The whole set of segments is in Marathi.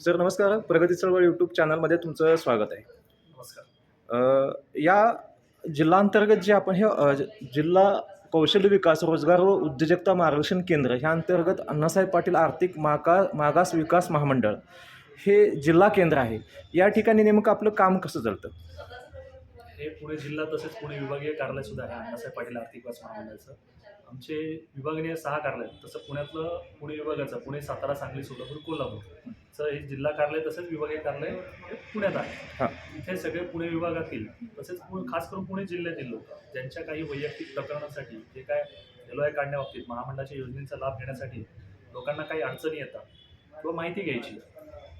सर नमस्कार. प्रगती चळवळ यूट्यूब चॅनलमध्ये तुमचं स्वागत आहे. नमस्कार. या जिल्हांतर्गत जे आपण हे जिल्हा कौशल्य विकास रोजगार व उद्योजकता मार्गदर्शन केंद्र ह्या अंतर्गत अण्णासाहेब पाटील आर्थिक मागा मागास विकास महामंडळ हे जिल्हा केंद्र आहे. या ठिकाणी नेमकं आपलं काम कसं चालतं? हे पुणे जिल्हा तसेच पुणे विभागीय कार्यालय सुद्धा आहे अण्णासाहेब पाटील आर्थिक विकास महामंडळाचं. आमचे विभागीय सहा कार्यालय तसं पुण्यातलं पुणे विभागाचं पुणे सातारा सांगली सोलापूर कोल्हापूर. तर हे जिल्हा कार्यालय तसेच विभागीय कार्यालय हे पुण्यात आहे. इथे सगळे पुणे विभागातील तसेच खास करून पुणे जिल्ह्यातील लोक ज्यांच्या काही वैयक्तिक प्रकरणासाठी जे काय एल आय काढण्याबाबतीत महामंडळाच्या योजनेचा लाभ घेण्यासाठी लोकांना काही अडचणी येतात किंवा माहिती घ्यायची.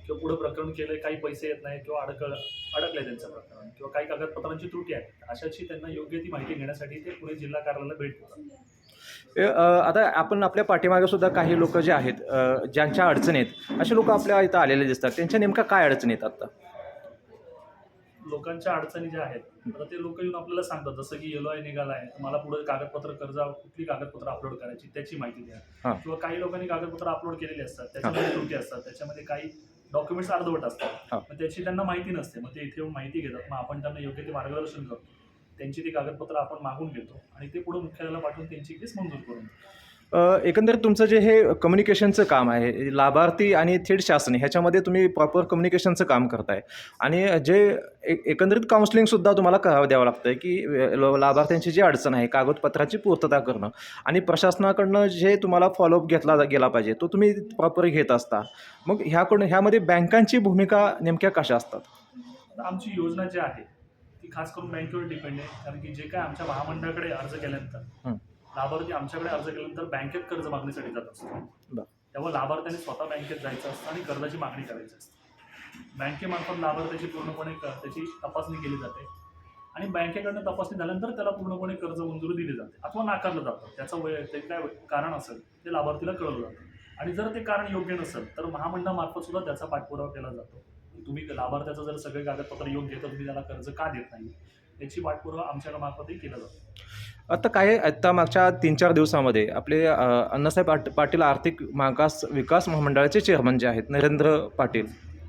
किंवा पुढं प्रकरण केलं काही पैसे येत नाही किंवा अडकळ अडकलं त्यांचं प्रकरण किंवा काही कागदपत्रांची त्रुटी आहे अशाची त्यांना योग्य ती माहिती घेण्यासाठी ते पुणे जिल्हा कार्यालयाला भेट देतात. आता आपण आपल्या पाठीमागे सुद्धा काही लोक जे आहेत ज्यांच्या अडचणी आहेत असे लोक आपल्या इथं आलेले दिसतात. त्यांच्या नेमका काय अडचणी आहेत आता? लोकांच्या अडचणी ज्या आहेत आता ते लोक येऊन आपल्याला सांगतात जसं की येलो आय निघाला आहे मला पुढे कागदपत्र कर्जा कुठली कागदपत्र अपलोड करायची त्याची माहिती द्या. किंवा काही लोकांनी कागदपत्र अपलोड केलेली असतात त्याच्यामध्ये त्रुटी असतात त्याच्यामध्ये काही डॉक्युमेंट्स अर्धवट असतात हां. मग त्याची त्यांना माहिती नसते मग ते इथे येऊन माहिती घेतात मग आपण त्यांना योग्य ते मार्गदर्शन करतो त्यांची ती कागदपत्र आपण मागून घेतो आणि ते पुढे मुख्यालयाला पाठवून त्यांची केस मंजूर करून देतो. अ, एकंदरीत तुमचं जे हे कम्युनिकेशनचं काम आहे लाभार्थी आणि थेट शासन ह्याच्यामध्ये तुम्ही प्रॉपर कम्युनिकेशनचं काम करताय. आणि जे एकंदरीत काउन्सिलिंगसुद्धा तुम्हाला करावं द्यावं लागतं की लाभार्थ्यांची जी अडचण आहे कागदपत्राची पूर्तता करणं आणि प्रशासनाकडनं जे तुम्हाला फॉलोअप घेतला गेला पाहिजे तो तुम्ही प्रॉपर घेत असता. मग ह्याकडून ह्यामध्ये बँकांची भूमिका नेमक्या कशा असतात? आमची योजना जी आहे ती खास करून बँकेवर डिपेंड आहे. कारण की जे काय आमच्या महामंडळाकडे अर्ज केल्यानंतर. लाभार्थी आमच्याकडे अर्ज केल्यानंतर बँकेत कर्ज मागणीसाठी जात असतो. तेव्हा लाभार्थ्याने स्वतः बँकेत जायचं असतं आणि कर्जाची मागणी करायची असते. बँकेमार्फत लाभार्थ्याची पूर्णपणे त्याची तपासणी केली जाते आणि बँकेकडनं तपासणी झाल्यानंतर त्याला पूर्णपणे कर्ज मंजुरी दिली जाते अथवा नाकारलं जातं. त्याचं वय ते काय कारण असेल ते लाभार्थीला कळवलं जातं. आणि जर ते कारण योग्य नसेल तर महामंडळामार्फत सुद्धा त्याचा पाठपुरावा केला जातो. तुम्ही लाभार्थ्याचं जर सगळे कागदपत्र योग्य तर तुम्ही त्याला कर्ज का देत नाही? याची पाठपुरावा आमच्या मार्फतही केला जातो. आता काय आहे, आत्ता मागच्या तीन चार दिवसामध्ये आपले अण्णासाहेब पाट- पाटील आर्थिक मागास विकास महामंडळाचे चेअरमन जे आहेत नरेंद्र पाटील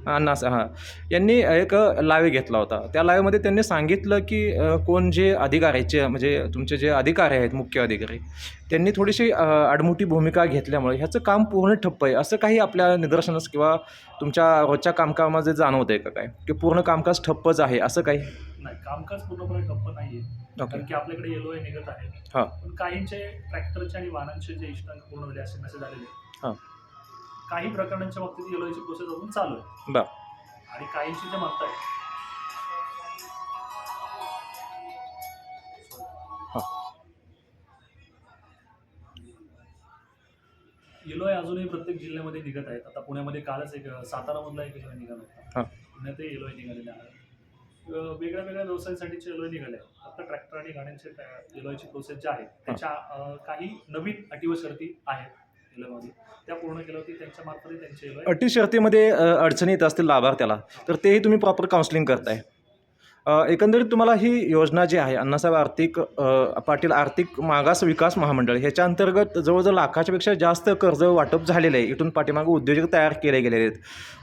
अण्णा हां यांनी एक लावे घेतला होता. त्या लावेमध्ये त्यांनी सांगितलं की कोण जे अधिकारी आहेत, म्हणजे तुमचे जे अधिकारी आहेत मुख्य अधिकारी त्यांनी थोडीशी आडमुठी भूमिका घेतल्यामुळे ह्याचं काम पूर्ण ठप्प आहे. असं काही आपल्या निदर्शनास किंवा तुमच्या रोजच्या कामकामामध्ये जाणवत आहे का काय? की पूर्ण कामकाज ठप्पच आहे असं काही? नाही कामकाज पूर्णपणे ठप्प नाही आहे कारण की आपल्याकडे येलो निघत आहे. हां. पण काहींचे ट्रॅक्टरचे आणि वाहनांचे जे इष्टांक पूर्ण झाले असे मेसेज आलेले हां. काही प्रकरणांच्या बाबतीत येलोची प्रोसेस अजून चालू आहे. बर. आणि काहींची जे म्हणताय हां. येलो आहे अजूनही प्रत्येक जिल्ह्यामध्ये निघत आहेत. आता पुण्यामध्ये कालच एक सातारामधला एक येलो निघाला हां. होता पुण्यातही येलो निघालेले आहे वेगळ्या वेगळ्या व्यवसायांसाठी चेलोय निघाल्या आता ट्रॅक्टर आणि गाड्यांचे येलोची प्रोसेस ज्या आहेत त्याच्या काही नवीन अटी व शर्ती आहेत त्या पूर्ण केल्यावरती त्यांच्या मार्फत त्यांचे अटी शर्तीमध्ये अडचणी येत असतील लाभार्थ्याला तर तेही तुम्ही प्रॉपर काउन्सिलिंग करताय. एकंदरीत तुम्हाला ही योजना जी आहे अण्णासाहेब आर्थिक पाटील आर्थिक मागास विकास महामंडळ ह्याच्या अंतर्गत जवळजवळ लाखाच्यापेक्षा जास्त कर्ज वाटप झालेलं आहे. इथून पाठीमागं उद्योजक तयार केले गेलेले आहेत.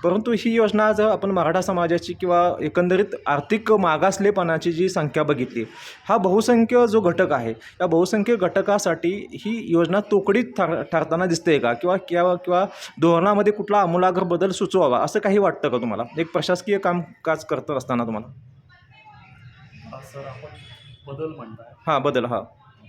परंतु ही योजना जर आपण मराठा समाजाची किंवा एकंदरीत आर्थिक मागासलेपणाची जी संख्या बघितली हा बहुसंख्य जो घटक आहे या बहुसंख्य घटकासाठी ही योजना तोकडीत ठर ठरताना दिसते का? किंवा किंवा किंवा धोरणामध्ये कुठला आमूलाग्र बदल सुचवावा? असं काही वाटतं का तुम्हाला? एक प्रशासकीय कामकाज करत असताना तुम्हाला? सर आपण बदल म्हणताय. हां बदल हां.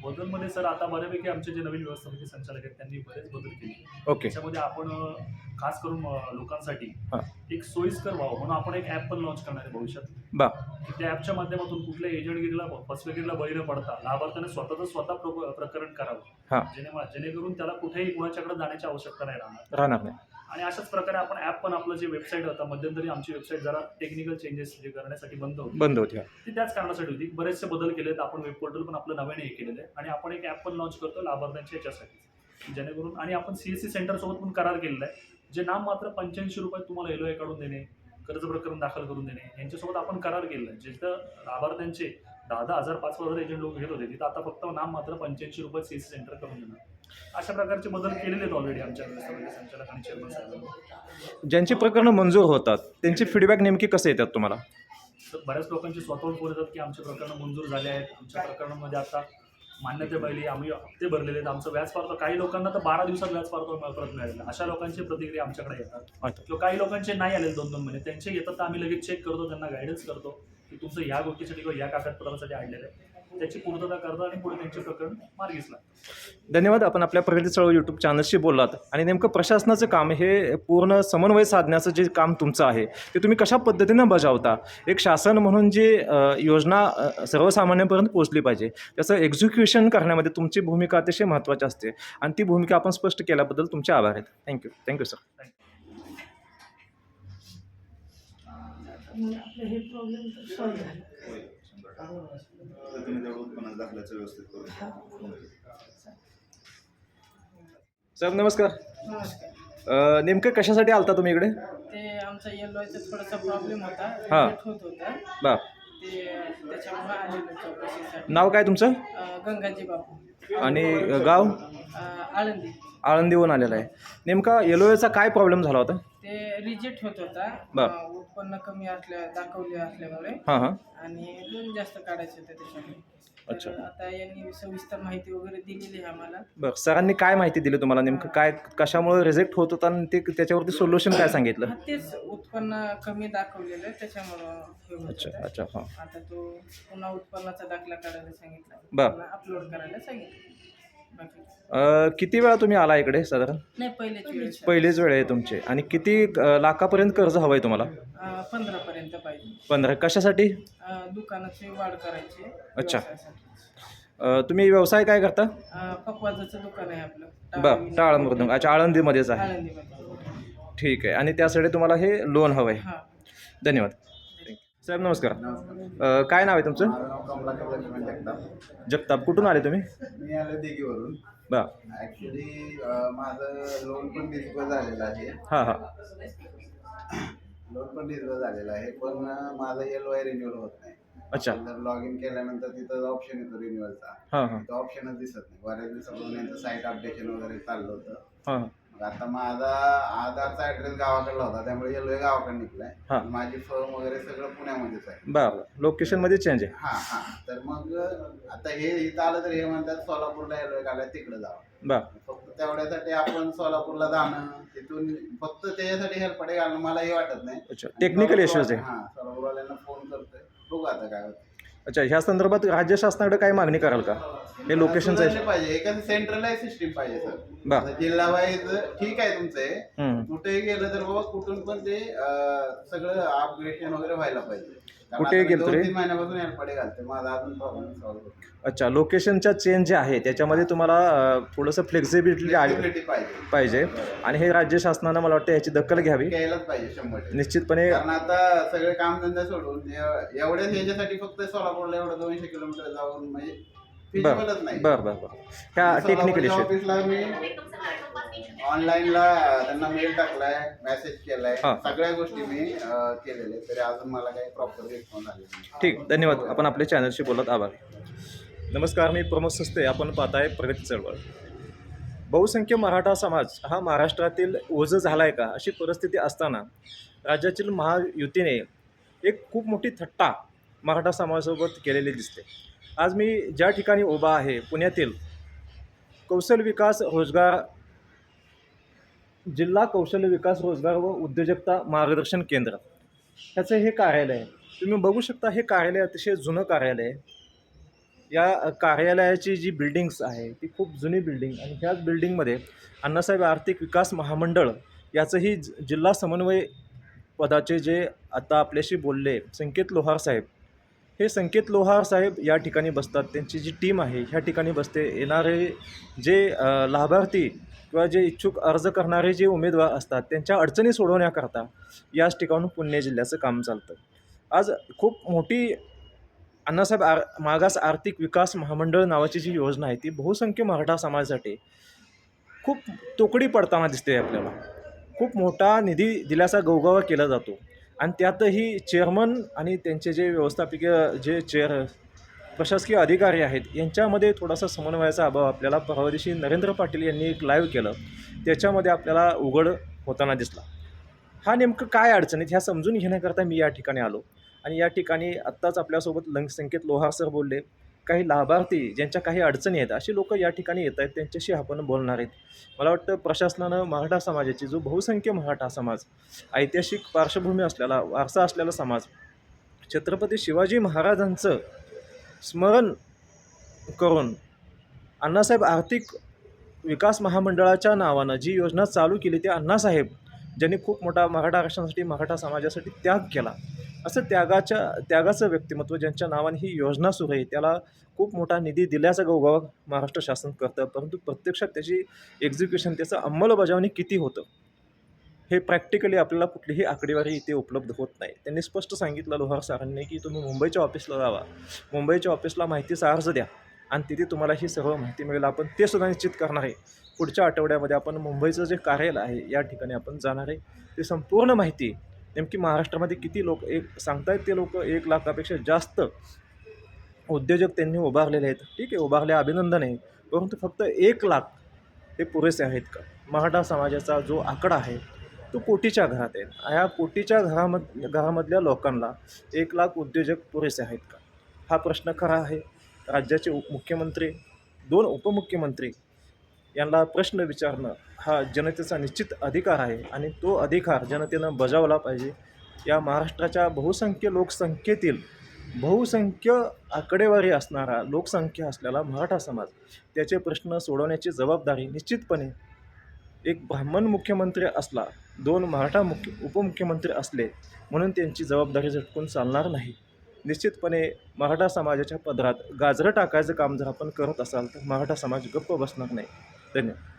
बदलमध्ये सर आता बऱ्यापैकी आमचे जे नवीन व्यवस्थापकीय संचालक आहेत त्यांनी बरेच बदल केले. ओके. त्याच्यामध्ये आपण अ, खास करून अ, लोकांसाठी हां. एक सोयीस्कर व्हावं म्हणून आपण एक ॲप पण लॉन्च करणार आहे भविष्यात. बा. की त्या ॲपच्या माध्यमातून कुठल्या एजंटगिरीला फसवेगिरीला बळी न पडता लाभार्थ्याने स्वतःचं स्वतः प्र- प्रकरण करावं. जेणे जेणेकरून त्याला कुठेही कुणाच्याकडे जाण्याची आवश्यकता नाही राहणार. राहणार नाही. आणि अशाच प्रकारे आपण ॲप पण आपलं जे वेबसाईट होता मध्यंतरी आमची वेबसाईट जरा टेक्निकल चेंजेस जे करण्यासाठी बंद होती. बंद होती. ती त्याच कारणासाठी होती. बरेचसे बदल केलेत. आपण वेब पोर्टल पण आपलं नव्याने हे केलेलं आहे. आणि आपण एक ॲप पण लॉन्च करतो लाभार्थ्यांच्या याच्यासाठी. जेणेकरून आणि आपण सी एस सी सेंटरसोबत पण करार केलेला आहे. जे नाम मात्र पंच्याऐंशी रुपयात तुम्हाला एल काढून देणे कर्ज प्रकरण दाखल करून देणे यांच्यासोबत आपण करार केलेला आहे. जिथं लाभार्थ्यांचे दहा दहा हजार पाच हजार एजंट लोक घेत होते. तिथं आता फक्त नाम मात्र पंच्याऐंशी रुपये सी सी सेंटर करून देणार. अशा प्रकारचे बदल केलेले आहेत ऑलरेडी आमच्या व्यवस्थापकीय संचालक आणि चेअरमन साहेबांनी. ज्यांची प्रकरणं मंजूर होतात त्यांचे फीडबॅक नेमके कसे येतात तुम्हाला? तर बऱ्याच लोकांची स्वतःहून फोन येतात की आमचे प्रकरणं मंजूर झाले आहेत. आमच्या प्रकरणामध्ये आता मान्यता पाहिली आम्ही हप्ते भरलेले आहेत. आमचं व्याज पारतो काही लोकांना तर बारा दिवसात व्याज पारतो परत मिळालेलं. अशा लोकांची प्रतिक्रिया आमच्याकडे येतात. किंवा काही लोकांचे नाही आले दोन दोन महिने. त्यांचे येतात तर आम्ही लगेच चेक करतो त्यांना गायडन्स करतो. की तुमचं या गोष्टीसाठी किंवा या कागदपत्रासाठी आणलेलं आहे. त्याची पूर्तता करतो आणि पुढे त्यांचे प्रकरण मार्गीच लागतं. धन्यवाद. आपण आपल्या प्रगती चळवळ यूट्यूब चॅनलशी बोललात. आणि नेमकं प्रशासनाचं काम हे पूर्ण समन्वय साधण्याचं जे काम तुमचं आहे ते तुम्ही कशा पद्धतीनं बजावता? एक शासन म्हणून जी योजना सर्वसामान्यांपर्यंत पोहोचली पाहिजे त्याचं एक्झिक्युशन करण्यामध्ये तुमची भूमिका अतिशय महत्त्वाची असते. आणि ती भूमिका आपण स्पष्ट केल्याबद्दल तुमचे आभार आहेत. थँक्यू थँक्यू सर आपलं हे प्रॉब्लेम तर सॉल्व्ह झालं. पद्धतीने तेवढं उत्पन्न दाखल्याचं व्यवस्थित करून साहेब नमस्कार. नमस्कार. अ, नेमकं कशासाठी आलता तुम्ही इकडे? ते आमचा येलो थोडासा प्रॉब्लेम होता. हा. रिजेक्ट होत होता. बा. ते त्याच्यामुळे आलेलो चौकशीसाठी. नाव काय तुमचं? अं, गंगाजी बापू. आणि गाव? आळंदी. आळंदीहून आलेला आहे. नेमका येलोवेचा काय प्रॉब्लेम झाला होता? ते रिजेक्ट होत होता. बर. अं, उत्पन्न कमी असल्या दाखवले असल्यामुळे. हां हां. आणि लोन जास्त काढायचे होते त्याच्यामुळे. अच्छा. तर आता यांनी सविस्तर माहिती वगैरे दिलेली आहे आम्हाला. बरं सरांनी काय माहिती दिली तुम्हाला नेमकं? काय कशामुळे रिजेक्ट होत होता आणि ते त्याच्यावरती सोल्युशन काय सांगितलं? हा, तेच उत्पन्न कमी दाखवलेलं आहे त्याच्यामुळं हे होत अच्छा होतं. अच्छा हां. आता तो पुन्हा उत्पन्नाचा दाखला काढायला सांगितला. बर. पुन्हा अपलोड करायला सांगितलं. अ, किती वेळा तुम्ही आला इकडे साधारण? नाही पहिलेच वेळेस पहिलीच वेळ आहे तुमची. आणि किती अ, लाखापर्यंत कर्ज हवं आहे तुम्हाला? पंधरा पर्यंत पाहिजे. पंधरा. कशासाठी? अं, दुकानाची वाढ करायची. अच्छा. व्यवसायासाठी. अ, तुम्ही व्यवसाय काय करता? अं, पकवाजाचं दुकान आहे आपलं. बरं टाळ मृदंग अच्छा आळंदीमध्येच आहे. आळंदीमध्ये. ठीक आहे. आणि त्यासाठी तुम्हाला हे लोन हवं आहे हां. धन्यवाद. साहेब नमस्कार. अ, काय नाव आहे तुमचं? माझं नाव कमलाकर लक्ष्मण जगताप. जगताप. कुठून आले तुम्ही? मी आलो दिघीवरून. बरं. ॲक्च्युली माझं लोन पण डिस्बल झालेलं आहे. हां हां. लोन पण डिस्बल झालेलं आहे पण माझं एल वाय रिन्युअल होत नाही. अच्छा. जर लॉग इन केल्यानंतर तिथं ऑप्शन येतो रिन्युअलचा हां हां. तो ऑप्शनच दिसत नाही. बऱ्याच दिवसापासून यांचं साईट अपडेशन वगैरे चाललं होतं. हां. आता माझा आधारचा ॲड्रेस गावाकडला होता त्यामुळे एल वाय गावाकडे निघलाय हा. माझी फर्म वगैरे सगळं पुण्यामध्येच आहे. बरं लोकेशनमध्ये चेंज आहे. हा हा. तर मग आता हे इथं आलं तर हे म्हणतात सोलापूरला एल वाय काढाय तिकडे जावं. बरं. फक्त तेवढ्यासाठी आपण सोलापूरला जाणं तिथून फक्त त्याच्यासाठी हेल्पडे घालणं मला हे वाटत नाही. अच्छा टेक्निकल इश्यूज आहे. हा सोलापूरवाल्यांना फोन करतोय. बघू आता काय होतं अच्छा ह्या संदर्भात राज्य शासनाकडे काय मागणी कराल का? हे लोकेशनचं सुधारले पाहिजे. एखादी सेंट्रलाइज सिस्टीम पाहिजे सर बरं जिल्हा वाईज ठीक आहे तुमचं. हे. हम्म. कुठेही गेलं तर बाबा कुठून पण ते अं, सगळं अपग्रेडेशन वगैरे व्हायला पाहिजे. मी गेलं तीन महिन्यापासून घालते माझा अजून प्रॉब्लेम सॉल्व्ह अच्छा लोकेशनच्या चेंज जे आहे त्याच्यामध्ये तुम्हाला थोडंसं फ्लेक्झिबिलिटी पाहिजे. पाहिजे. आणि हे राज्य शासनानं मला वाटतं याची दखल घ्यावी. घ्यायलाच पाहिजे शंभर टक्के. निश्चितपणे कारण आता सगळे कामधंदे सोडून एव- एवढ्याच ह्याच्यासाठी फक्त सोलापूरला एवढं दोनशे किलोमीटर जाऊन म्हणजे फिजिबलच नाही. बरं बरं बरं. ह्या टेक्निकल इश्यू ऑफिसला मी ऑनलाईनला त्यांना मेल टाकलाय मेसेज केलाय. हा. सगळ्या गोष्टी मी अं, केलेल्या आहेत. तरी अजून मला काही प्रॉपर रिस्पॉन्स आले नाही. ठीक धन्यवाद. आपण आपल्या चॅनलशी बोलत आभार. नमस्कार मी प्रमोद सस्ते. आपण पाहताय प्रगती चळवळ. बहुसंख्य मराठा समाज हा महाराष्ट्रातील ओझं झाला आहे का अशी परिस्थिती असताना राज्यातील महायुतीने एक खूप मोठी थट्टा मराठा समाजासोबत केलेली दिसते. आज मी ज्या ठिकाणी उभा आहे पुण्यातील कौशल विकास रोजगार जिल्हा कौशल्य विकास रोजगार व उद्योजकता मार्गदर्शन केंद्र. ह्याचं हे कार्यालय आहे तुम्ही बघू शकता हे कार्यालय अतिशय जुनं कार्यालय आहे. या कार्यालयाची जी बिल्डिंग्स आहे ती खूप जुनी बिल्डिंग आणि ह्याच बिल्डिंगमध्ये अण्णासाहेब आर्थिक विकास महामंडळ याचंही ज- जिल्हा समन्वय पदाचे जे आता आपल्याशी बोलले संकेत लोहार साहेब हे संकेत लोहार साहेब या ठिकाणी बसतात. त्यांची जी टीम आहे ह्या ठिकाणी बसते. येणारे जे लाभार्थी किंवा जे इच्छुक अर्ज करणारे जे उमेदवार असतात त्यांच्या अडचणी सोडवण्याकरता याच ठिकाणून पुणे जिल्ह्याचं काम चालतं. आज खूप मोठी अण्णासाहेब आर मागास आर्थिक विकास महामंडळ नावाची जी योजना आहे ती बहुसंख्य मराठा समाजासाठी खूप तोकडी पडताना दिसते आपल्याला. खूप मोठा निधी दिल्याचा गवगवा केला जातो. आणि त्यातही चेअरमन आणि त्यांचे जे व्यवस्थापकीय जे चेअर प्रशासकीय अधिकारी आहेत यांच्यामध्ये थोडासा समन्वयाचा अभाव आपल्याला परवा दिवशी नरेंद्र पाटील यांनी एक लाईव्ह केलं. त्याच्यामध्ये आपल्याला उघड होताना दिसला. हा नेमकं काय अडचणीत ह्या समजून घेण्याकरता मी या ठिकाणी आलो. आणि या ठिकाणी आत्ताच आपल्यासोबत लंग संकेत लोहार सर बोलले. काही लाभार्थी ज्यांच्या काही अडचणी आहेत अशी लोक या ठिकाणी येत आहेत त्यांच्याशी आपण बोलणार आहेत. मला वाटतं प्रशासनानं मराठा समाजाची जो बहुसंख्य मराठा समाज ऐतिहासिक पार्श्वभूमी असलेला वारसा असलेला समाज छत्रपती शिवाजी महाराजांचं स्मरण करून अण्णासाहेब आर्थिक विकास महामंडळाच्या नावानं जी योजना चालू केली ती अण्णासाहेब ज्यांनी खूप मोठा मराठा आरक्षणासाठी मराठा समाजासाठी त्याग केला. असं त्यागाच्या त्यागाचं व्यक्तिमत्व ज्यांच्या नावाने ही योजना सुरू आहे त्याला खूप मोठा निधी दिल्याचा गौगाव महाराष्ट्र शासन करतं. परंतु प्रत्यक्षात त्याची एक्झिक्युशन त्याचं अंमलबजावणी किती होतं? हे प्रॅक्टिकली आपल्याला कुठलीही आकडेवारी इथे उपलब्ध होत नाही. त्यांनी स्पष्ट सांगितलं लोहार सरांनी की तुम्ही मुंबईच्या ऑफिसला जावा. मुंबईच्या ऑफिसला माहितीचा अर्ज द्या. आणि तिथे तुम्हाला ही सर्व माहिती मिळेल. आपण ते सुद्धा निश्चित करणार आहे. पुढच्या आठवड्यामध्ये आपण मुंबईचं जे कार्यालय आहे या ठिकाणी आपण जाणार आहे. ते संपूर्ण माहिती नेमकी महाराष्ट्रामध्ये किती लोक एक सांगतायत ते लोक एक लाखापेक्षा जास्त उद्योजक त्यांनी उभारलेले आहेत. ठीक आहे उभारले अभिनंदन आहे. परंतु फक्त एक लाख हे पुरेसे आहेत का? मराठा समाजाचा जो आकडा आहे तो कोटीच्या घरात आहे. या कोटीच्या घरामध घरामधल्या लोकांना एक लाख उद्योजक पुरेसे आहेत का? हा प्रश्न खरा आहे. राज्याचे मुख्यमंत्री दोन उपमुख्यमंत्री यांना प्रश्न विचारणं हा जनतेचा निश्चित अधिकार आहे आणि तो अधिकार जनतेनं बजावला पाहिजे. या महाराष्ट्राच्या बहुसंख्य लोकसंख्येतील बहुसंख्य आकडेवारी असणारा लोकसंख्या असलेला मराठा समाज त्याचे प्रश्न सोडवण्याची जबाबदारी निश्चितपणे एक ब्राह्मण मुख्यमंत्री असला दोन मराठा मुख्य उपमुख्यमंत्री असले म्हणून त्यांची जबाबदारी झटकून चालणार नाही. निश्चितपणे मराठा समाजाच्या पदरात गाजरं टाकायचं काम जर आपण करत असाल तर मराठा समाज गप्प बसणार नाही. धन्यवाद.